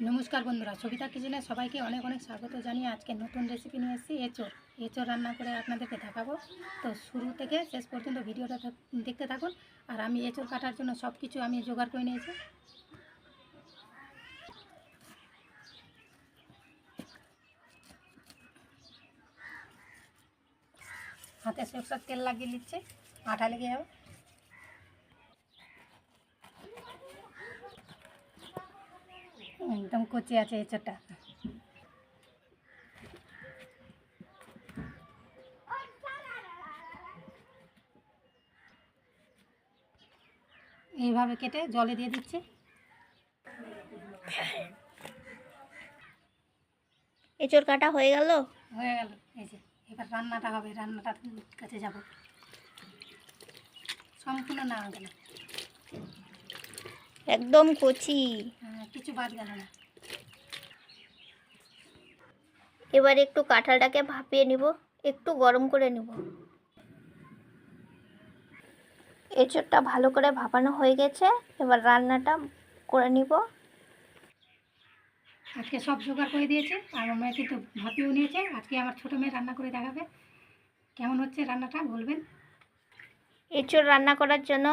নমস্কার বন্ধুরা, সবিতা কিচেনে সবাইকে অনেক অনেক স্বাগত জানিয়ে আজকে নতুন রেসিপি নিয়ে এসেছি, এঁচোড়। এঁচোড় রান্না করে আপনাদেরকে দেখাবো। তো শুরু থেকে শেষ পর্যন্ত ভিডিওটা দেখতে থাকুন। আর আমি এঁচোড় কাটার জন্য সব কিছু আমি জোগাড় করে নিয়েছি। হাতে সরষের তেল লাগিয়ে নিচ্ছে, আটা লেগে যাবে। একদম কচি আছে এঁচোড়টা এইভাবে কেটে জলে দিয়ে দিচ্ছি। এঁচড় কাটা হয়ে গেল? হয়ে গেল। এই যে এবার রান্নাটা হবে রান্নাটার কাছে যাব। সম্পূর্ণ না গেল। একদম কচি। কিছু বাদ গেল না। এবার একটু কাঁঠালটাকে ভাপিয়ে নিব একটু গরম করে নিব। এঁচড়টা ভালো করে ভাপানো হয়ে গেছে এবার রান্নাটা করে নিব। আজকে সব জোগাড় করে দিয়েছে আর আমার মেয়ে কিন্তু ভাপিও নিয়েছে। আজকে আমার ছোটো মেয়ে রান্না করে দেখাবে। কেমন হচ্ছে রান্নাটা বলবেন? এঁচড় রান্না করার জন্য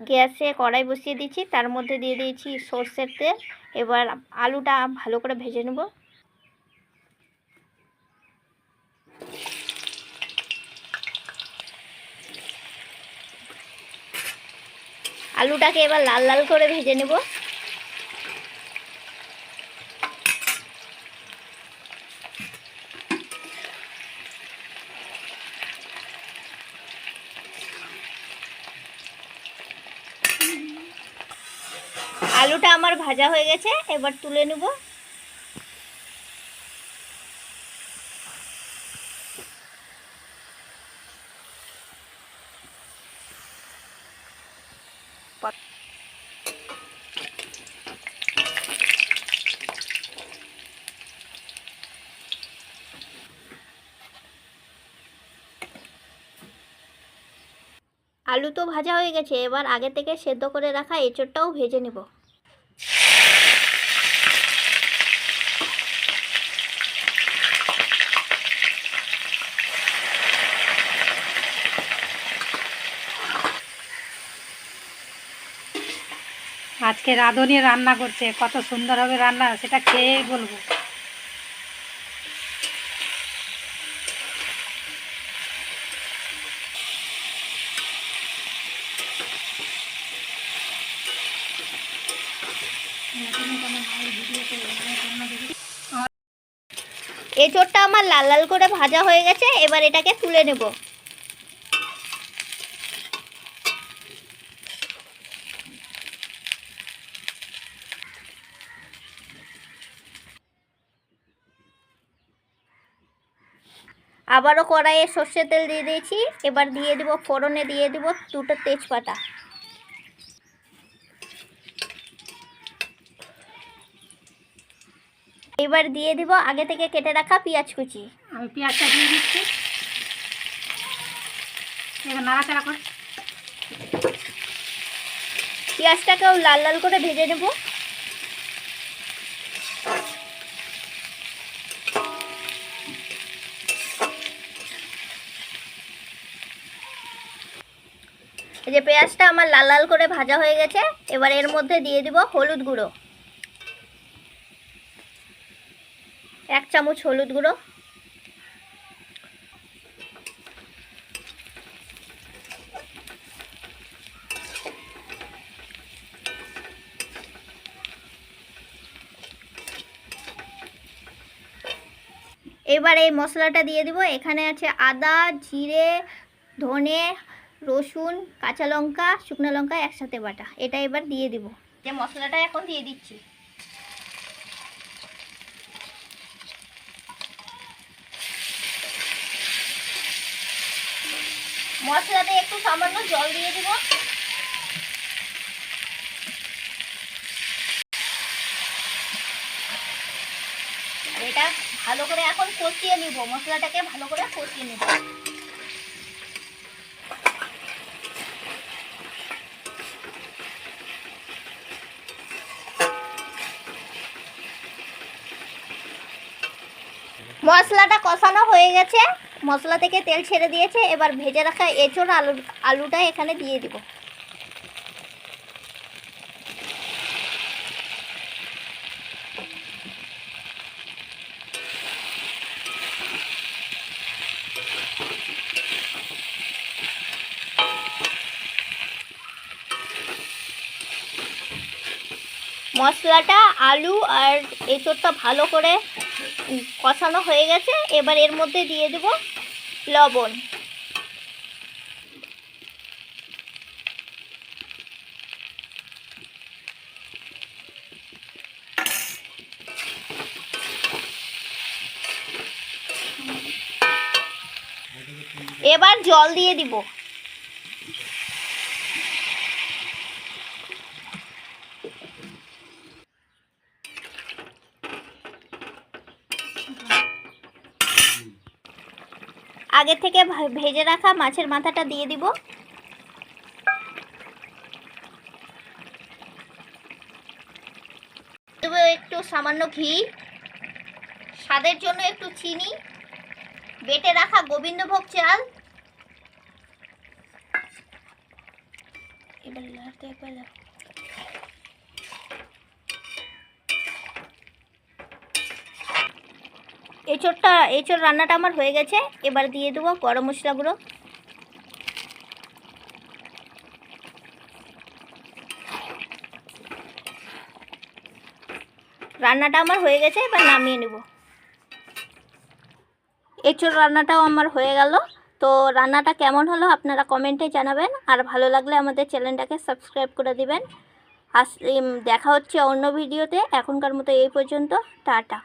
গ্যাসে কড়াই বসিয়ে দিয়েছি তার মধ্যে দিয়ে দিয়েছি সর্ষের তেল। এবার আলুটা ভালো করে ভেজে নেব। আলুটাকে এবার লাল লাল করে ভেজে নেব। আলুটা আমার ভাজা হয়ে গেছে, এবার তুলে নেব। আলু তো ভাজা হয়ে গেছে, এবার আগে থেকে সেদ্ধ করে রাখা এঁচড়টাও ভেজে নেব। আজকে রাঁধুনি রান্না করছে, কত সুন্দর হবে রান্না, সেটা খেয়েই বলব। এঁচড়টা আমার লাল লাল করে ভাজা হয়ে গেছে, এবার এটাকে তুলে নেব। আবারও কড়াইয়ে সর্ষের তেল দিয়ে দিয়েছি, এবার দিয়ে দিব ফোড়নে দিয়ে দিব দুটো তেজপাতা। এবার দিয়ে দিব আগে থেকে কেটে রাখা পেঁয়াজ কুচি। আমি পেঁয়াজটা দিয়ে দিচ্ছি। এবার নাড়াচাড়া কর। পেঁয়াজটাকেও লাল লাল করে ভেজে নেব। এই যে পেঁয়াজটা আমার লাল লাল করে ভাজা হয়ে গেছে এবার এর মধ্যে দিয়ে দিব হলুদ গুঁড়ো। চামচ হলুদ গুঁড়ো। এবার এই মশলাটা দিয়ে দিব। এখানে আছে আদা, জিরে, ধনে, রসুন, কাঁচা লঙ্কা, শুকনো লঙ্কা, একসাথে বাটা। এটা এবার দিয়ে দিব। যে মশলাটা এখন দিয়ে দিচ্ছি। মশলাতে একটু সামান্য জল দিয়ে দিব। এটা ভালো করে এখন কষিয়ে নিব, মশলাটাকে ভালো করে কষিয়ে নিব। মশলাটা কষানো হয়ে গেছে। মশলা থেকে তেল ছেড়ে দিয়েছে, এবার ভেজে রাখা এঁচড় আলু, আলুটা এখানে দিয়ে দিব। মশলাটা, আলু আর এঁচড়টা ভালো করে কষানো হয়ে গেছে, এবার এর মধ্যে দিয়ে দেব লবণ। এবার জল দিয়ে দিব। আগে থেকে ভেজে রাখা মাছের মাথাটা দিয়ে দিব। একটু সামান্য ঘি, স্বাদের জন্য একটু চিনি, বেটে রাখা গোবিন্দভোগ চাল। এবার এঁচড়টা, এঁচড় রান্নাটা আমার হয়ে গেছে। এবার দিয়ে দেবো গরম মশলা গুঁড়ো। রান্নাটা আমার হয়ে গেছে, এবার নামিয়ে নেব। এঁচড় রান্নাটাও আমার হয়ে গেল। তো রান্নাটা কেমন হলো আপনারা কমেন্টে জানাবেন। আর ভালো লাগলে আমাদের চ্যানেলটাকে সাবস্ক্রাইব করে দিবেন। আস দেখা হচ্ছে অন্য ভিডিওতে। এখনকার মতো এই পর্যন্ত। টাটা।